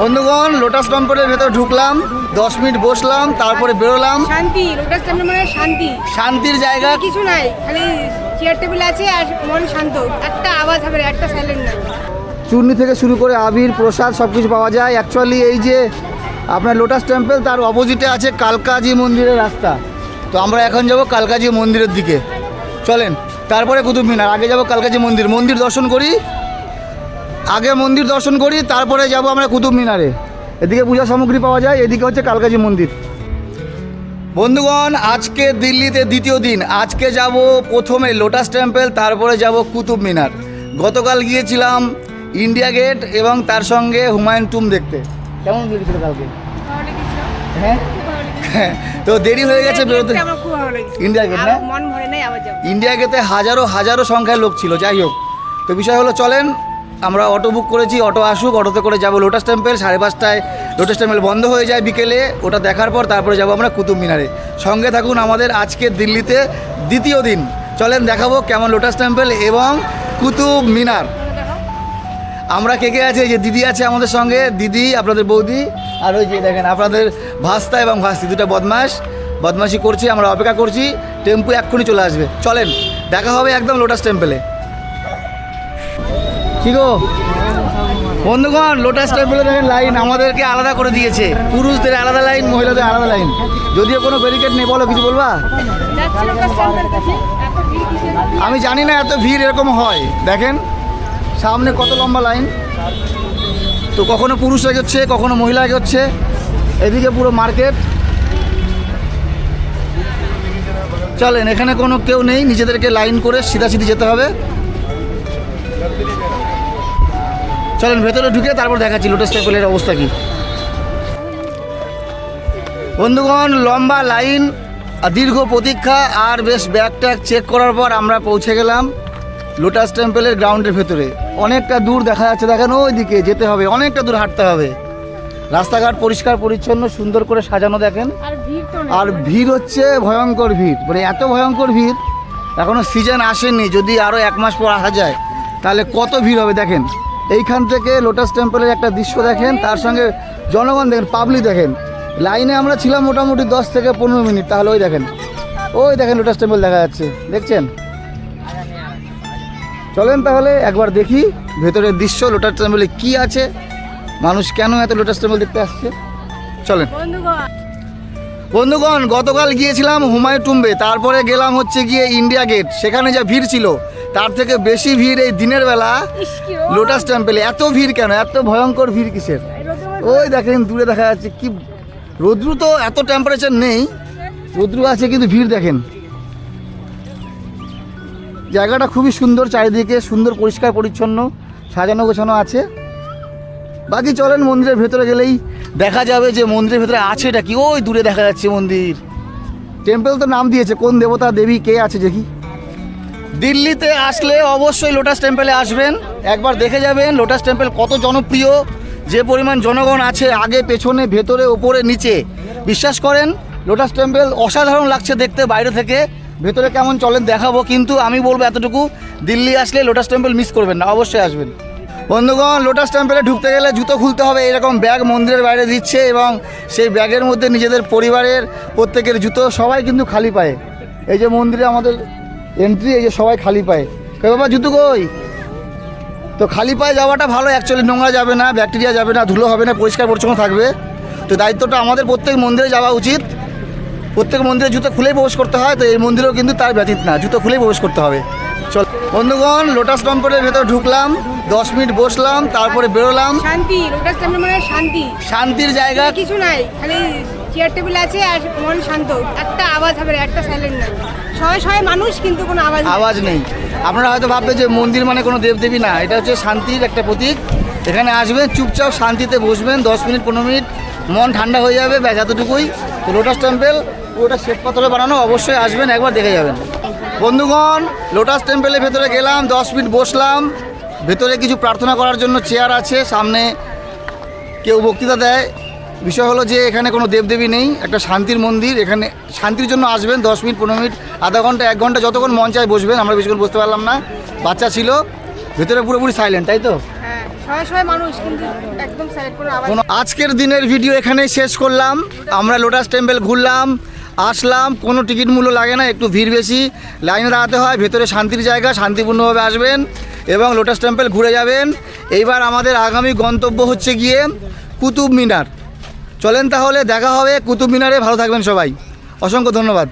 বন্ধুগণ লোটাস টেম্পলের ভেতর ঢুকলাম দশ মিনিট বসলাম তারপরে বেরোলাম। শান্তি লোটাস টেম্পল মানে শান্তি। শান্তির জায়গা কিছু নাই খালি চেয়ার টেবিল আছে আর মন শান্ত। একটা আওয়াজ হবে একটা সাইলেন্ট নাই। চূর্ণি থেকে শুরু করে আবির প্রসাদ সব কিছু পাওয়া যায়। অ্যাকচুয়ালি এই যে আপনার লোটাস টেম্পল তার অপোজিটে আছে কালকাজি মন্দিরের রাস্তা। তো আমরা এখন যাব কালকাজি মন্দিরের দিকে। চলেন তারপরে কুতুব মিনার আগে যাব কালকাজি মন্দির। মন্দির দর্শন করি। আগে মন্দির দর্শন করি তারপরে যাব আমরা কুতুব মিনারে। এদিকে পূজা সামগ্রী পাওয়া যায় এদিকে হচ্ছে কালকাজি মন্দির। বন্ধুগণ আজকে দিল্লিতে দ্বিতীয় দিন। আজকে যাব প্রথমে লোটাস টেম্পল তারপরে যাব কুতুব মিনার। গতকাল গিয়েছিলাম ইন্ডিয়া গেট এবং তার সঙ্গে হুমায়ুন টুম দেখতে। কেমন লেগেছিল কালকে? হ্যাঁ? হ্যাঁ, তো দেরি হয়ে গেছে বেরোতে। ইন্ডিয়া গেট না? ইন্ডিয়া গেটে হাজারো হাজারো সংখ্যায় লোক ছিল যাই হোক। তো বিষয় হলো চলেন আমরা অটো বুক করেছি, অটো আসুক, অটোতে করে যাব লোটাস টেম্পেল সাড়ে পাঁচটায় লোটাস টেম্পল বন্ধ হয়ে যায় বিকেলে, ওটা দেখার পর তারপরে যাব আমরা কুতুব মিনারে। সঙ্গে থাকুন আমাদের আজকে দিল্লিতে দ্বিতীয় দিন। চলেন দেখাবো কেমন লোটাস টেম্পেল এবং কুতুব মিনার। আমরা কে কে আছে? যে দিদি আছে আমাদের সঙ্গে। দিদি, আপনাদের বৌদি, আর ওই যে দেখেন আপনাদের ভাস্তা এবং ভাস্তি, দুটো বদমাস বদমাশি করছি, আমরা অপেক্ষা করছি। টেম্পু এক্ষুনি চলে আসবে। চলেন, দেখা হবে একদম লোটাস টেম্পলে কি গো? বন্ধুগণ লোটাস টেম্পলে দেখেন লাইন আমাদেরকে আলাদা করে দিয়েছে। পুরুষদের আলাদা লাইন মহিলাদের আলাদা লাইন যদিও কোনো ব্যারিকেড নেই, বলো, কিছু বলবা? আমি জানি না, এত ভিড় এরকম হয়। দেখেন, সামনে কত লম্বা লাইন তো কখনো পুরুষ এগোচ্ছে, কখনো মহিলা এগোচ্ছে। এদিকে পুরো মার্কেট চলেন, এখানে কোনো কেউ নেই, নিজেদেরকে লাইন করে সিধাসিধি যেতে হবে। চলেন ভেতরে ঢুকে তারপর দেখাচ্ছি লোটাস টেম্পলের অবস্থা কি। বন্ধুগণ লম্বা লাইন দীর্ঘ প্রতীক্ষা আর বেশ ব্যাগ ট্যাগ চেক করার পর আমরা পৌঁছে গেলাম লোটাস টেম্পলের গ্রাউন্ডের ভেতরে। অনেকটা দূর দেখা যাচ্ছে দেখেন ওই দিকে যেতে হবে অনেকটা দূর হাঁটতে হবে। রাস্তাঘাট পরিষ্কার পরিচ্ছন্ন সুন্দর করে সাজানো দেখেন। আর ভিড় আর ভিড় হচ্ছে ভয়ঙ্কর ভিড় মানে এত ভয়ঙ্কর ভিড় এখনও সিজন আসেনি যদি আরও এক মাস পর আসা যায় তাহলে কত ভিড় হবে দেখেন। এইখান থেকে লোটাস টেম্পলের একটা দৃশ্য দেখেন তার সঙ্গে জনগণ দেখেন পাবলিক দেখেন। লাইনে আমরা ছিলাম মোটামুটি দশ থেকে পনেরো মিনিট তাহলে ওই দেখেন। ওই দেখেন লোটাস টেম্পল দেখা যাচ্ছে দেখছেন? চলেন তাহলে একবার দেখি ভেতরের দৃশ্য লোটাস টেম্পলে কি আছে মানুষ কেন এত লোটাস টেম্পল দেখতে আসছে? চলেন। বন্ধুগণ। গতকাল গিয়েছিলাম হুমায়ুন টুম্বে তারপরে গেলাম হচ্ছে গিয়ে ইন্ডিয়া গেট সেখানে যা ভিড় ছিল তার থেকে বেশি ভিড় এই দিনের বেলা লোটাস টেম্পলে এত ভিড় কেন? এত ভয়ঙ্কর ভিড় কিসের? ওই দেখেন দূরে দেখা যাচ্ছে কি রৌদ্রু তো এত টেম্পারেচার নেই। রৌদ্রু আছে কিন্তু ভিড় দেখেন। জায়গাটা খুবই সুন্দর চারিদিকে সুন্দর পরিষ্কার পরিচ্ছন্ন সাজানো গোছানো আছে। বাকি চলেন মন্দিরের ভেতরে গেলেই দেখা যাবে যে মন্দিরের ভেতরে আছেটা কি। ওই দূরে দেখা যাচ্ছে মন্দির। টেম্পল তো নাম দিয়েছে। কোন দেবতা দেবী কে আছে দেখি। দিল্লিতে আসলে অবশ্যই লোটাস টেম্পলে আসবেন। একবার দেখে যাবেন লোটাস টেম্পল কত জনপ্রিয়, যে পরিমাণ জনগণ আছে আগে, পেছনে, ভেতরে ওপরে নিচে। বিশ্বাস করেন লোটাস টেম্পল অসাধারণ লাগছে দেখতে বাইরে থেকে। ভেতরে কেমন চলেন দেখাবো, কিন্তু আমি বলব এতটুকু, দিল্লি আসলে লোটাস টেম্পল মিস করবেন না, অবশ্যই আসবেন। বন্ধুগণ লোটাস টেম্পলে ঢুকতে গেলে জুতো খুলতে হবে, এরকম ব্যাগ মন্দিরের বাইরে দিচ্ছে এবং সেই ব্যাগের মধ্যে নিজেদের পরিবারের প্রত্যেকের জুতো সবাই কিন্তু খালি পায়ে। এই যে মন্দিরে আমাদের এন্ট্রি এই যে সবাই খালি পায়ে। কে বাবা জুতো কই? তো খালি পায়ে যাওয়াটা ভালো অ্যাকচুয়ালি নোংরা যাবে না ব্যাকটেরিয়া যাবে না ধুলো হবে না পরিষ্কার পরিচ্ছন্ন থাকবে। তো দায়িত্বটা আমাদের প্রত্যেক মন্দিরে যাওয়া উচিত। প্রত্যেক মন্দিরে জুতো খুলেই প্রবেশ করতে হয় তো এই মন্দিরেও কিন্তু তার ব্যতীত না জুতো খুলেই প্রবেশ করতে হবে। চল বন্ধুগণ লোটাস টেম্পলের ভেতর ঢুকলাম দশ মিনিট বসলাম তারপরে বেরোলাম। শান্তি লোটাস টেম্পল মানে শান্তি। শান্তির জায়গা কিছু নাই খালি চেয়ার টেবিল আছে আর মন শান্ত। একটা আওয়াজ হবে, একটা সাইলেন্ট নাই। সবাই সবাই মানুষ কিন্তু কোনো আওয়াজ আওয়াজ নেই। আপনারা হয়তো ভাববে যে মন্দির মানে কোনো দেবদেবী না, এটা হচ্ছে শান্তির একটা প্রতীক। এখানে আসবেন, চুপচাপ শান্তিতে বসবেন, দশ মিনিট, পনেরো মিনিট, মন ঠান্ডা হয়ে যাবে, ব্যাস, এতটুকুই। তো লোটাস টেম্পল পুরোটা শ্বেত পাথরে বানানো, অবশ্যই আসবেন, একবার দেখে যাবেন। বন্ধুগণ লোটাস টেম্পলের ভেতরে গেলাম, দশ মিনিট বসলাম। ভেতরে কিছু প্রার্থনা করার জন্য চেয়ার আছে, সামনে কেউ বক্তৃতা দেয়। বিষয় হলো যে এখানে কোনো দেবদেবী নেই একটা শান্তির মন্দির এখানে শান্তির জন্য আসবেন দশ মিনিট পনেরো মিনিট আধা ঘণ্টা এক ঘণ্টা যতক্ষণ মন চায় বসবেন আমরা বেশিক্ষণ বসতে পারলাম না। বাচ্চা ছিল ভেতরে পুরোপুরি সাইলেন্ট তাই তো? হ্যাঁ আজকের দিনের ভিডিও এখানেই শেষ করলাম। আমরা লোটাস টেম্পল ঘুরলাম আসলাম কোনো টিকিট মূল্য লাগে না একটু ভিড় বেশি। লাইনে দাঁড়াতে হয় ভেতরে শান্তির জায়গা শান্তিপূর্ণভাবে আসবেন এবং লোটাস টেম্পল ঘুরে যাবেন। এইবার আমাদের আগামী গন্তব্য হচ্ছে গিয়ে কুতুব মিনার। চলেন তাহলে দেখা হবে কুতুব মিনারে ভালো থাকবেন সবাই। অসংখ্য ধন্যবাদ।